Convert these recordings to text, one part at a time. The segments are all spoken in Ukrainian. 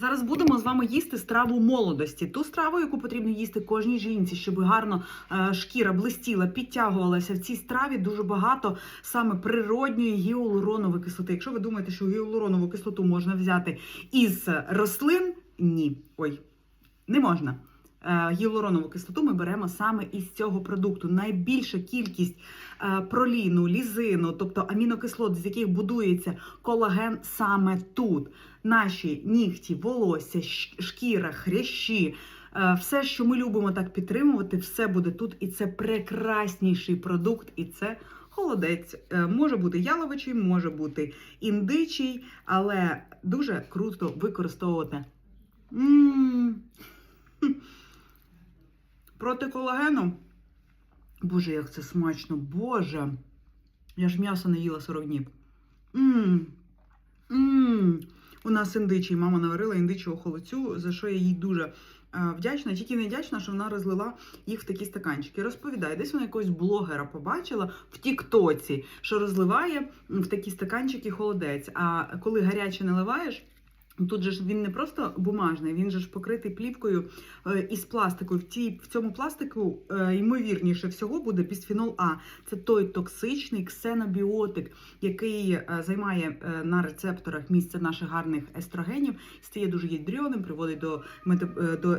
Зараз будемо з вами їсти страву молодості. Ту страву, яку потрібно їсти кожній жінці, щоб гарно е, шкіра блистіла, підтягувалася. В цій страві дуже багато саме природньої гіалуронової кислоти. Якщо ви думаєте, що гіалуронову кислоту можна взяти із рослин, ні. Ой, не можна. Е, Гіалуронову кислоту ми беремо саме із цього продукту. Найбільша кількість е, проліну, лізину, тобто амінокислот, з яких будується колаген саме тут. Наші нігті, волосся, шкіра, хрящі, е, все, що ми любимо так підтримувати, все буде тут. І це прекрасніший продукт, і це холодець. Може бути яловичий, може бути індичий, але дуже круто використовувати. М. Проти колагену. Боже, як це смачно, Боже. Я ж м'ясо не їла 40 днів. Мм. Мм. У нас індичий. Мама наварила індичого холодцю, за що я їй дуже е, вдячна. Тільки не вдячна, що вона розлила їх в такі стаканчики. Розповідає, десь вона якогось блогера побачила в Тіктоці, що розливає в такі стаканчики холодець. А коли гаряче наливаєш, Тут же ж він не просто бумажний, він же ж покритий плівкою е, із пластику. В, цій, в цьому пластику, е, ймовірніше всього, буде бісфінол А. Це той токсичний ксенобіотик, який е, займає на рецепторах місце наших гарних естрогенів, стає дуже ядреним, приводить до, до,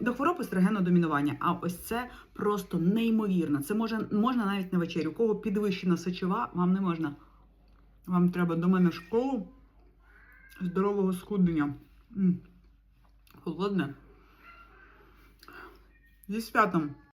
до хвороб естрогенодомінування. А ось це просто неймовірно. Це може, можна навіть на вечерю. У кого підвищена сечова, вам не можна. Вам треба до мене в школу здорового схуднення. Холодне. Зі святом.